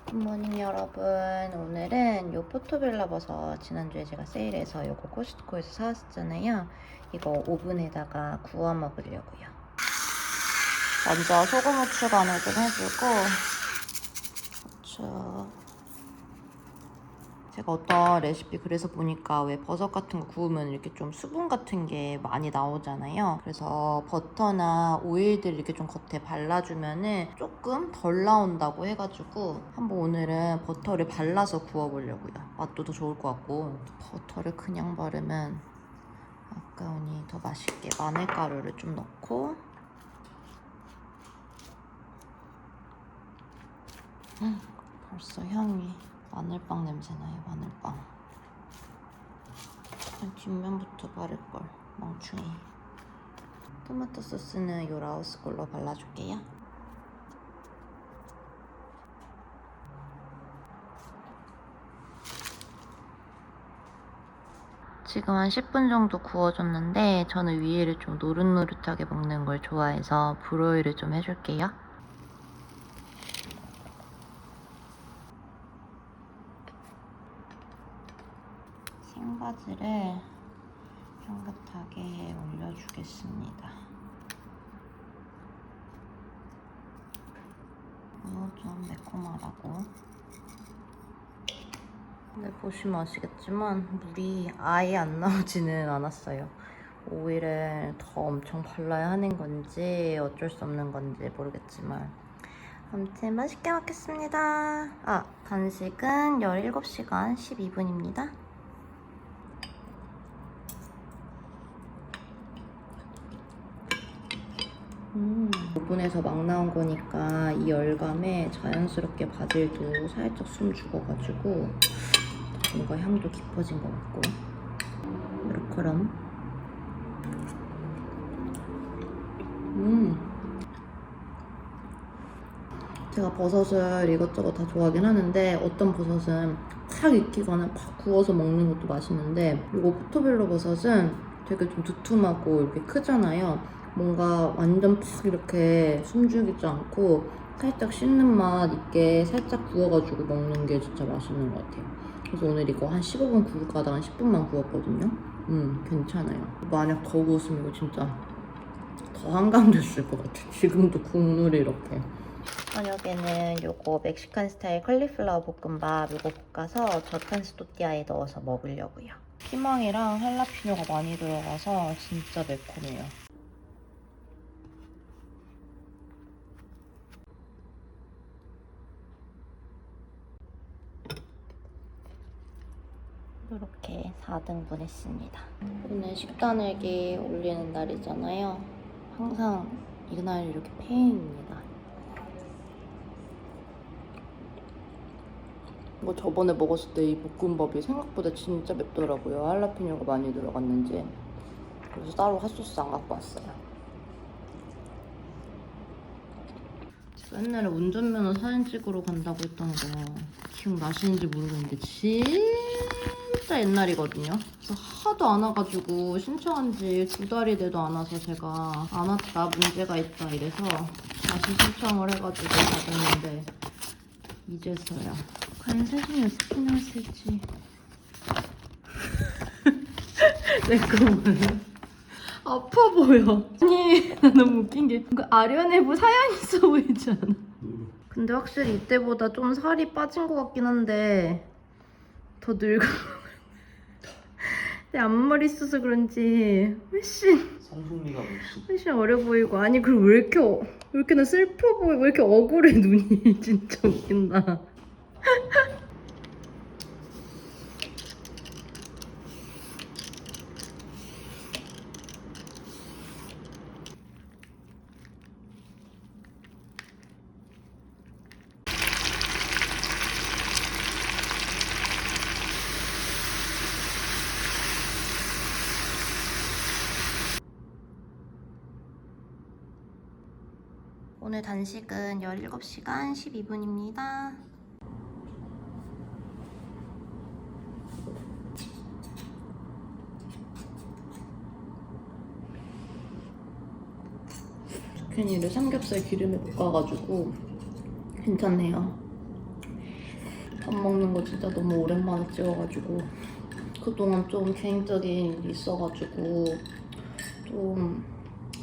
굿모닝 여러분. 오늘은 요 포토벨라 버섯 지난주에 제가 세일해서 요거 코스트코에서 사왔었잖아요. 이거 오븐에다가 구워 먹으려고요. 먼저 소금 후추 간을 좀 해주고 후추 제가 어떤 레시피 그래서 보니까 왜 버섯 같은 거 구우면 이렇게 좀 수분 같은 게 많이 나오잖아요. 그래서 버터나 오일들 이렇게 좀 겉에 발라주면은 조금 덜 나온다고 해가지고 한번 오늘은 버터를 발라서 구워보려고요. 맛도 더 좋을 것 같고 버터를 그냥 바르면 아까우니 더 맛있게 마늘가루를 좀 넣고 음, 벌써 향이 마늘빵 냄새 나요 마늘빵? 뒷면부터 바를걸 멍충이. 토마토 소스는 요 라오스 걸로 발라줄게요. 지금 한 10분 정도 구워줬는데 저는 위에를 좀 노릇노릇하게 먹는 걸 좋아해서 브로이를 좀 해줄게요 생 바지를 향긋하게 올려주겠습니다. 이거 좀 매콤하다고. 근데 보시면 아시겠지만 물이 아예 안 나오지는 않았어요. 오일을 더 엄청 발라야 하는 건지 어쩔 수 없는 건지 모르겠지만 아무튼 맛있게 먹겠습니다. 아, 단식은 17시간 12분입니다. 오븐에서 막 나온 거니까 이 열감에 자연스럽게 바질도 살짝 숨 죽어가지고 뭔가 향도 깊어진 것 같고. 그렇그럼 음. 제가 버섯을 이것저것 다 좋아하긴 하는데 어떤 버섯은 팍 익히거나 팍 구워서 먹는 것도 맛있는데 이거 포토벨로 버섯은 되게 좀 두툼하고 이렇게 크잖아요 뭔가 완전 팍 이렇게 숨죽이지 않고 살짝 씹는 맛 있게 살짝 구워가지고 먹는 게 진짜 맛있는 것 같아요. 그래서 오늘 이거 한 15분 구울까 하다가 한 10분만 구웠거든요. 음, 괜찮아요. 만약 더 구웠으면 이거 진짜 더 한강 됐을 것 같아. 지금도 국물이 이렇게. 저녁에는 요거 멕시칸 스타일 컬리플라워 볶음밥 요거 볶아서 저탄스 또띠아에 넣어서 먹으려고요. 피망이랑 할라피뇨가 많이 들어가서 진짜 매콤해요. 이렇게 4등분 했습니다. 오늘 식단일기 올리는 날이잖아요. 항상 이날 이렇게 페인입니다. 이거 저번에 먹었을 때 이 볶음밥이 생각보다 진짜 맵더라고요. 할라피뇨가 많이 들어갔는지. 그래서 따로 핫소스 안 갖고 왔어요. 옛날에 운전면허 사진 찍으러 간다고 했던 거 기억나시는지 모르겠는데 진짜 옛날이거든요. 그래서 하도 안 와가지고 신청한 지 두 달이 돼도 안 와서 제가 안 왔다 문제가 있다 이래서 다시 신청을 해가지고 받았는데 이제서야 과연 세준이 어떻게 나왔을지 내거 뭐야 아파 보여 아니 나 너무 웃긴 게그 아련해부 사연 있어 보이지 않아? 근데 확실히 이때보다 좀 살이 빠진 것 같긴 한데 더 늙어 내 앞머리 있어서 그런지 훨씬 성숙미가 훨씬 어려 보이고 아니 그리고 왜 이렇게 어, 왜 이렇게 나 슬퍼 보이고 왜 이렇게 억울해 눈이. 진짜 웃긴다 단식은 17시간 12분입니다. zucchini를 삼겹살 기름에 볶아가지고 괜찮네요. 거 진짜 너무 오랜만에 찍어가지고 그동안 좀 개인적인 일이 있어가지고 좀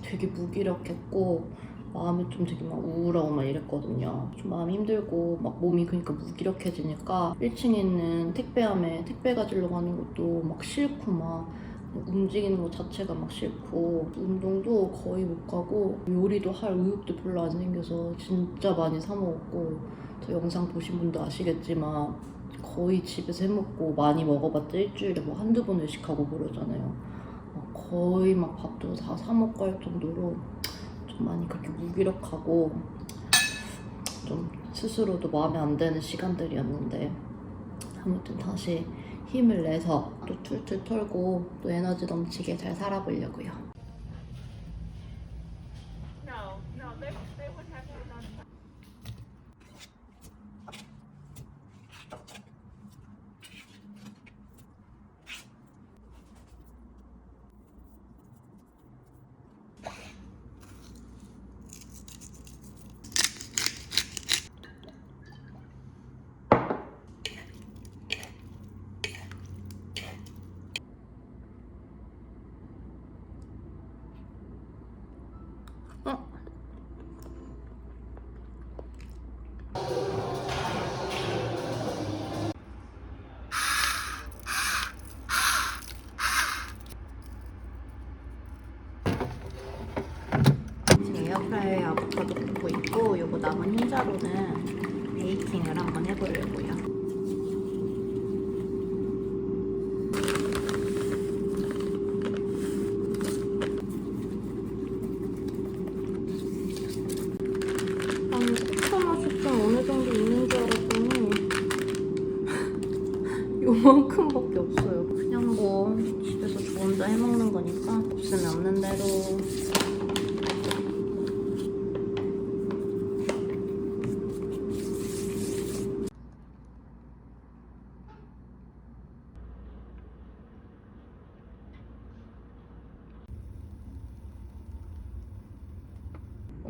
되게 무기력했고 마음이 좀 되게 막 우울하고 막 이랬거든요. 좀 마음이 힘들고 막 몸이 그러니까 무기력해지니까 1층에 있는 택배함에 택배 가지러 가는 것도 막 싫고 막 움직이는 것 자체가 막 싫고 운동도 거의 못 가고 요리도 할 의욕도 별로 안 생겨서 진짜 많이 사 먹었고 저 영상 보신 분도 아시겠지만 거의 집에서 해먹고 많이 먹어봤자 일주일에 뭐 한두 번 외식하고 그러잖아요. 막 거의 막 밥도 다 사 먹고 할 정도로 좀 많이 그렇게 무기력하고 좀 스스로도 마음에 안 드는 시간들이었는데 아무튼 다시 힘을 내서 또 툴툴 털고 또 에너지 넘치게 잘 살아보려고요. No, no, they, they would have to have done 어? 지금 에어프라이어에 아보카도 굽고 있고 요거 흰자로는 베이킹을 한번 해보려고요. 요만큼밖에 없어요. 그냥 뭐 집에서 저 혼자 해먹는 거니까 없으면 없는 대로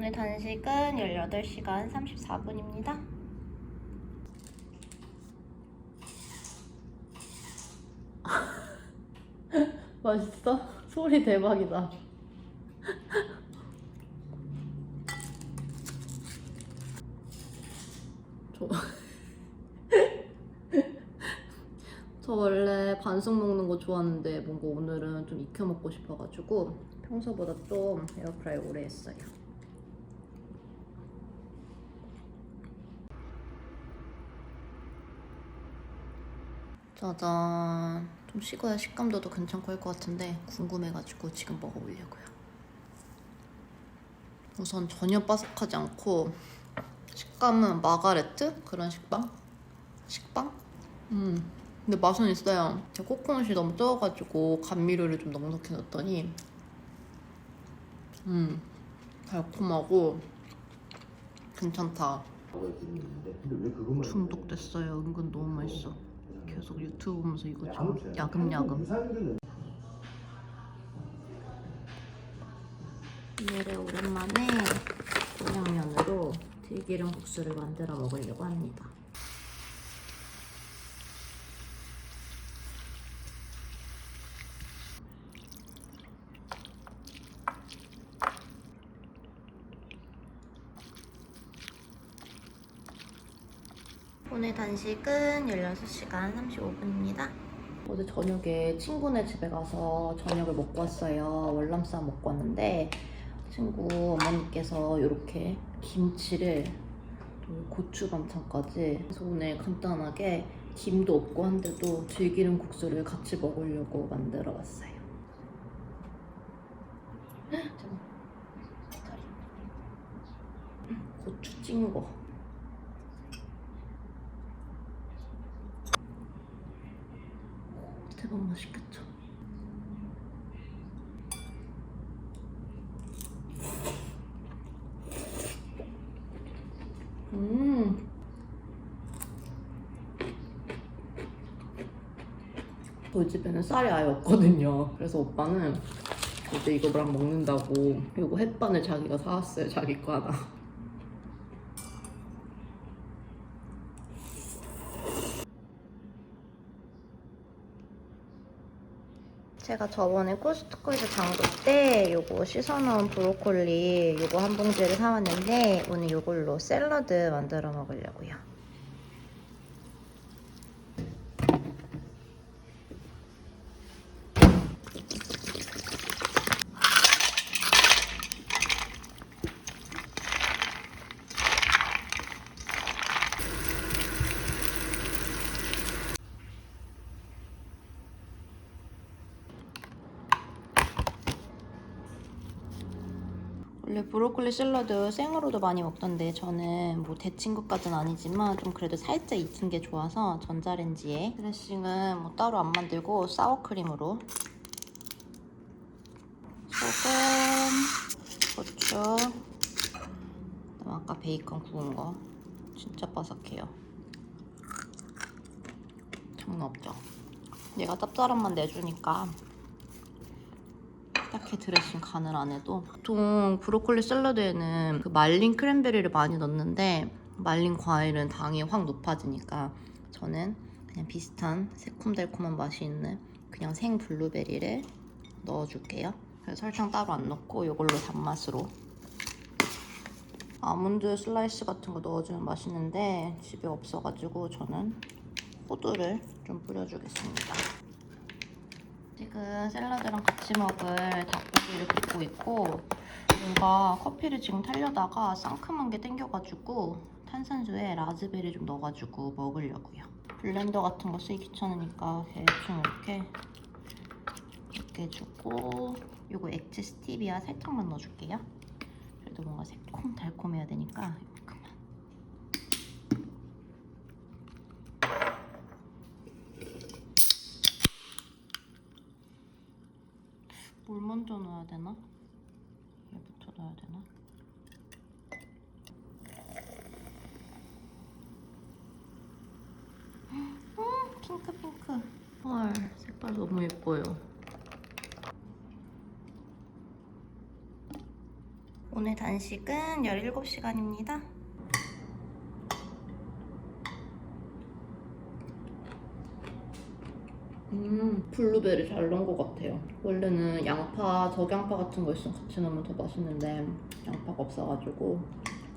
오늘 단식은 18시간 34분입니다. 맛있어? 소리 대박이다. 저... 저 원래 반숙 먹는 거 좋아하는데 뭔가 오늘은 좀 익혀 먹고 싶어가지고 평소보다 좀 에어프라이 오래 했어요. 짜잔. 좀 식어야 식감도 더 괜찮고 할 것 같은데 궁금해가지고 지금 먹어보려고요. 우선 전혀 바삭하지 않고 식감은 마가레트 그런 식빵? 식빵? 음. 근데 맛은 있어요. 제가 코코넛이 너무 적어가지고 감미료를 좀 넉넉히 넣었더니 음 달콤하고 괜찮다. 중독됐어요. 은근 너무 맛있어. 계속 유튜브 보면서 이거 좀 야금야금. 오늘은 오랜만에 곤약면으로 들기름 국수를 만들어 먹으려고 합니다. 오늘 단식은 16시간 35분입니다. 어제 저녁에 친구네 집에 가서 저녁을 먹고 왔어요. 월남쌈 먹고 왔는데 친구 어머니께서 이렇게 김치를 또 고추 반찬까지 그래서 오늘 간단하게 김도 없고 한데도 들기름 국수를 같이 먹으려고 만들어 봤어요. 자리. 고추 찐 거. 대박 맛있겠죠? 음. 저희 집에는 쌀이 아예 없거든요. 그래서 오빠는 이제 이거랑 먹는다고 이거 햇반을 자기가 사왔어요. 자기 거 하나. 제가 저번에 코스트코에서 장볼 때 요거 씻어놓은 브로콜리 요거 한 봉지를 사왔는데 오늘 요걸로 샐러드 만들어 먹으려고요. 브로콜리 샐러드 생으로도 많이 먹던데 저는 뭐 데친 것까지는 아니지만 좀 그래도 살짝 익힌 게 좋아서 전자레인지에 드레싱은 뭐 따로 안 만들고 사워크림으로. 소금, 고추 아까 베이컨 구운 거. 진짜 바삭해요. 장난 없죠? 얘가 짭짤함만 내주니까 딱히 드레싱 간을 안 해도 보통 브로콜리 샐러드에는 그 말린 크랜베리를 많이 넣는데 말린 과일은 당이 확 높아지니까 저는 그냥 비슷한 새콤달콤한 맛이 있는 그냥 생 블루베리를 넣어줄게요. 그래서 설탕 따로 안 넣고 이걸로 단맛으로 아몬드 슬라이스 같은 거 넣어주면 맛있는데 집에 없어가지고 저는 호두를 좀 뿌려주겠습니다. 지금 샐러드랑 같이 먹을 닭고기를 굽고 있고 뭔가 커피를 지금 타려다가 상큼한 게 땡겨가지고 탄산수에 라즈베리 좀 넣어가지고 먹으려고요. 블렌더 같은 거 쓰기 귀찮으니까 대충 이렇게 이렇게 해주고 요거 액체 스티비아 살짝만 넣어줄게요. 그래도 뭔가 새콤 달콤해야 되니까 뭘 먼저 넣어야 되나? 얘부터 넣어야 되나? 음, 핑크 핑크. 헐, 색깔 너무 예뻐요. 오늘 단식은 17시간입니다. 음, 블루베리 잘 넣은 것 같아요. 원래는 양파, 적양파 같은 거 있으면 같이 넣으면 더 맛있는데 양파가 없어가지고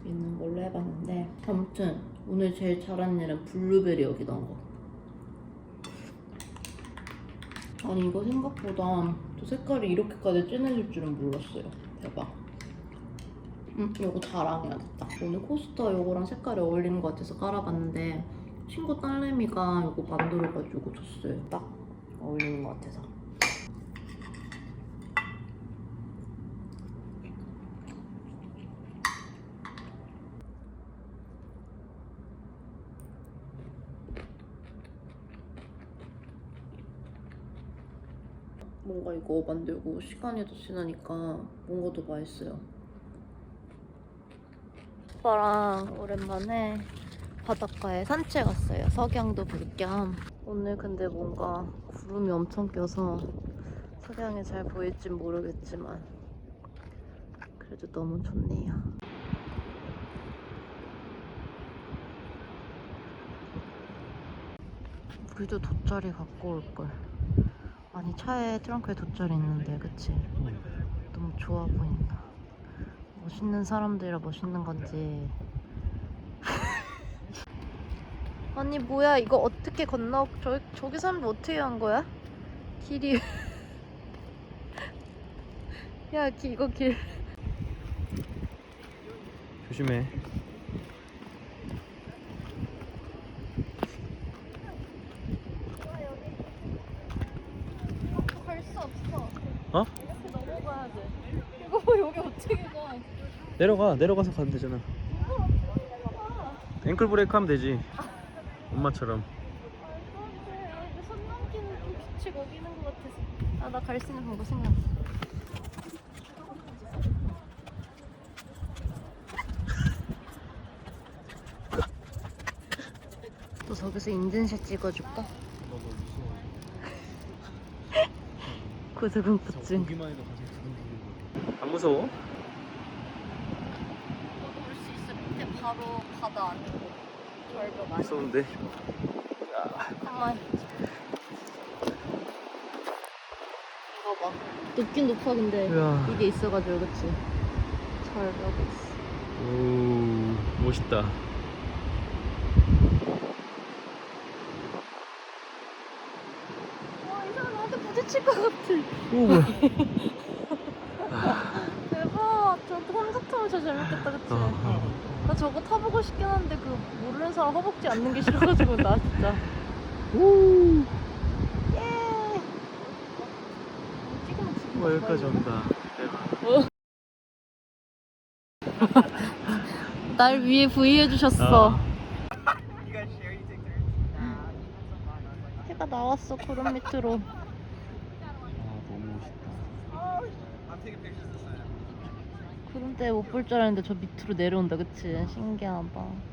있는 걸로 해봤는데 아무튼 오늘 제일 잘한 일은 블루베리 여기 넣은 거. 아니 이거 생각보다 또 색깔이 이렇게까지 진해질 줄은 몰랐어요. 대박. 음, 이거 자랑해야겠다. 오늘 코스터 이거랑 색깔이 어울리는 것 같아서 깔아봤는데 친구 딸내미가 이거 만들어가지고 줬어요. 딱 어울리는 것 같아서. 뭔가 이거 만들고 시간이 더 지나니까 뭔가 더 맛있어요. 오빠랑 오랜만에 바닷가에 산책 왔어요. 석양도 볼 겸. 오늘 근데 뭔가 구름이 엄청 껴서 석양이 잘 보일진 모르겠지만 그래도 너무 좋네요. 우리도 돗자리 갖고 올걸. 아니 차에 트렁크에 돗자리 있는데 그치? 너무 좋아 보인다. 멋있는 사람들이라 멋있는 건지 아니 뭐야 이거 어떻게 건너 저 저기 사람들 어떻게 한 거야? 길이 야 기, 이거 길 조심해. 갈수 없어. 어? 이렇게 넘어가야 돼. 이거 여기 어떻게 가? 내려가. 내려가서 가면 되잖아. 앵클 브레이크 하면 되지. 엄마처럼. 근데 손 넘기는 좀 규칙 어기는 것 같아서. 아나 갈 수 있는 방법 생각났어 또 저기서 인증샷 찍어줄까? 고소공포증. 안 무서워? 올수 있어 밑에 바로 바다 아니고 무서운데. 가만 높긴 높아 근데 이야. 이게 있어가지고 그치 잘 가고 있어 오 멋있다. 와 이 사람 나한테 부딪힐 것 같아 오 뭐야? 대박 저 홈스타면 진짜 재밌겠다 그치 아, 나 저거 타보고 싶긴 한데 그 모르는 사람 허벅지 앉는 게 싫어가지고 나 진짜 오. 예 찍으면 지금 와 여기까지 온다. 대박. 날 위해 V 해주셨어 아. 해가 나왔어 구름 밑으로 아 너무 멋있다. 구름 때문에 못볼 줄 알았는데 저 밑으로 내려온다. 그치? 신기하다.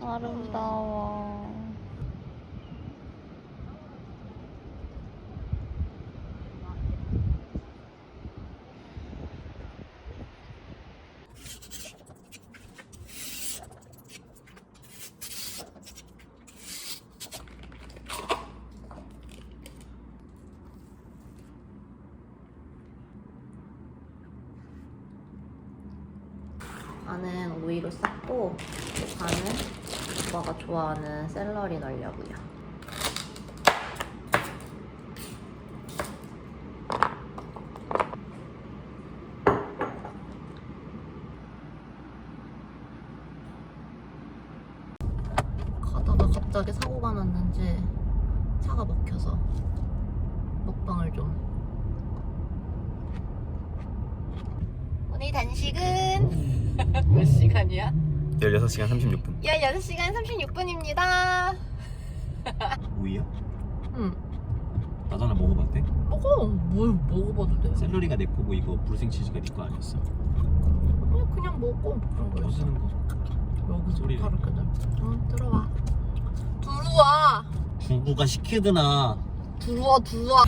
아름다워 반은 오이로 쌌고 반은 오빠가 좋아하는 샐러리 넣으려고요. 가다가 갑자기 사고가 났는지 차가 막혀서 먹방을 좀 오늘 단식은 몇 시간이야? 16시간 36분. 16시간 36분입니다. 오이야? 응. 나도 하나 먹어봤대? 먹어. 뭘 먹어봐도 돼. 샐러리가 내 거고 이거 브루생 치즈가 네 거 아니었어? 그냥, 그냥 먹어. 그런 거였어. 먹는 거 여기서 소리를. 다르거든. 응, 들어와. 들어와. 중구가 시키드나 들어와, 들어와.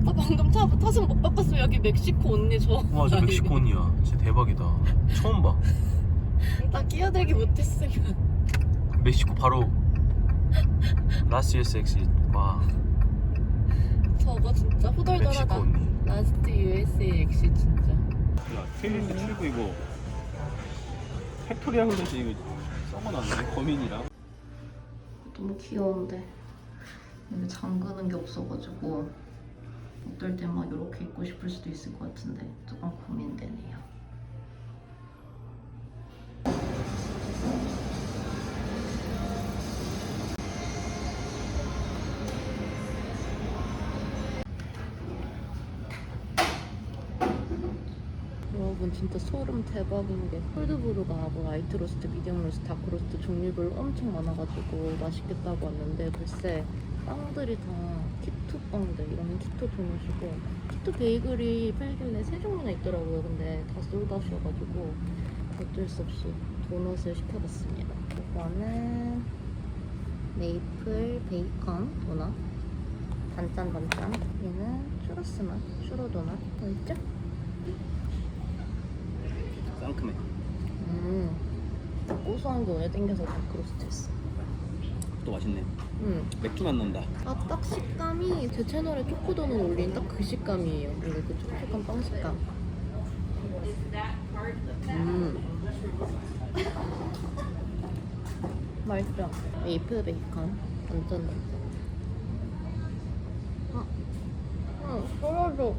나 방금 타, 타승 못 바꿨으면 여기 멕시코 언니 저. 와저 멕시코니야. 진짜 대박이다. 처음 봐. 나 끼어들기 못했으면. 멕시코 바로 라스 USX 와 저거 진짜 멕시코 후덜덜하다. 언니. 라스트 USA 엑시 진짜. 야 테일리스 출구 이거 팩토리 하면서 이거 썩어놨네 거민이랑. 너무 귀여운데 여기 잠그는 게 없어가지고 어떨 때 막 이렇게 입고 싶을 수도 있을 것 같은데 조금 고민되네요. 진짜 소름 대박인 게 콜드브루가 뭐 라이트 로스트, 미디엄 로스트, 다크 로스트 종류별로 엄청 많아가지고 맛있겠다고 왔는데 글쎄 빵들이 다 키토 빵들 이런 키토 도넛이고 키토 베이글이 팔길래 세 종류나 있더라고요. 근데 다 솔드아웃이어가지고 어쩔 수 없이 도넛을 시켜봤습니다. 이거는 메이플 베이컨 도넛. 단짠 단짠. 얘는 추러스 맛 추러 도넛. 뭐있죠? 상큼해. 음. 고소한 게 오늘 땡겨서 다크로스트 했어. 또 맛있네. 음. 맥주 맛 난다. 아 딱 식감이 제 채널에 초코도넛 올린 딱 그 식감이에요. 근데 그 촉촉한 빵 식감. 음. 맛있죠? 메이플 베이컨. 완전 아, 응, 떨어져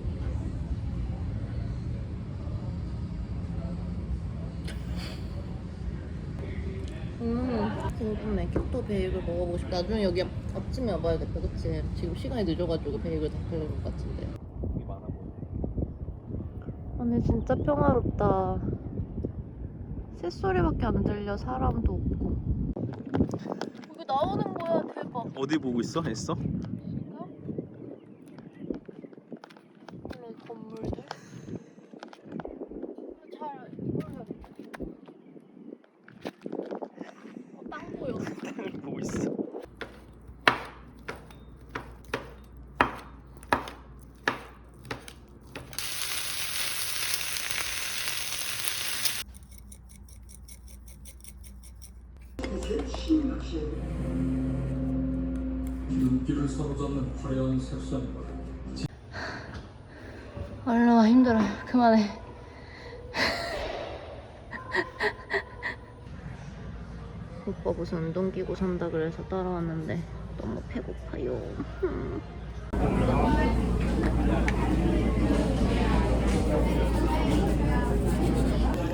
음, 궁금해. 큐토 베이글 먹어보고 싶다. 나중에 여기 아침에 와봐야겠다. 그치? 지금 시간이 늦어가지고 베이글 다 팔린 것 같은데. 고기 많아 보여 오늘 진짜 평화롭다 새소리밖에 안 들려 사람도 없고 여기 나오는 거야 대박 어디 보고 있어? 했어? 진짜? 원래 건물들 잘 모르겠어 어, 땅 보여 보고 있어. 사로잡는 화려한 색상과 아 힘들어. 그만해. 오빠 무슨 운동기구 산다 그래서 따라왔는데 너무 배고파요. 음.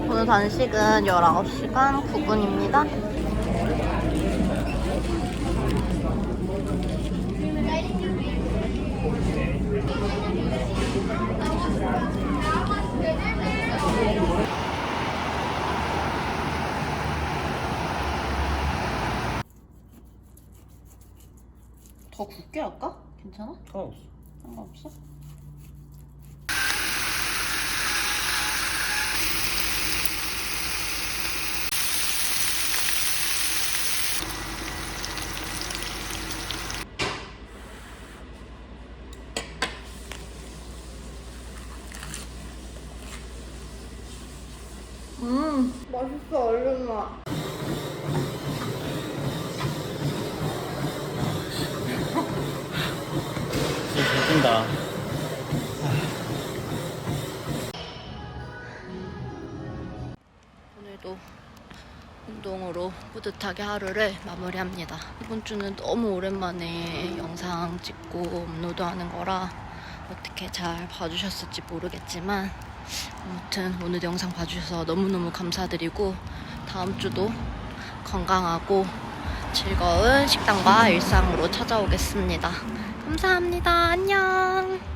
오늘 단식은 19시간 9분입니다 더 굵게 할까? 괜찮아? 상관없어. 상관없어? 음 맛있어 얼른 와. 뛴다. 오늘도 운동으로 뿌듯하게 하루를 마무리합니다. 이번 주는 너무 오랜만에 영상 찍고 업로드 하는 거라 어떻게 잘 봐주셨을지 모르겠지만 아무튼 오늘 영상 봐주셔서 너무너무 감사드리고 다음 주도 건강하고 즐거운 식당과 일상으로 찾아오겠습니다. 감사합니다. 안녕.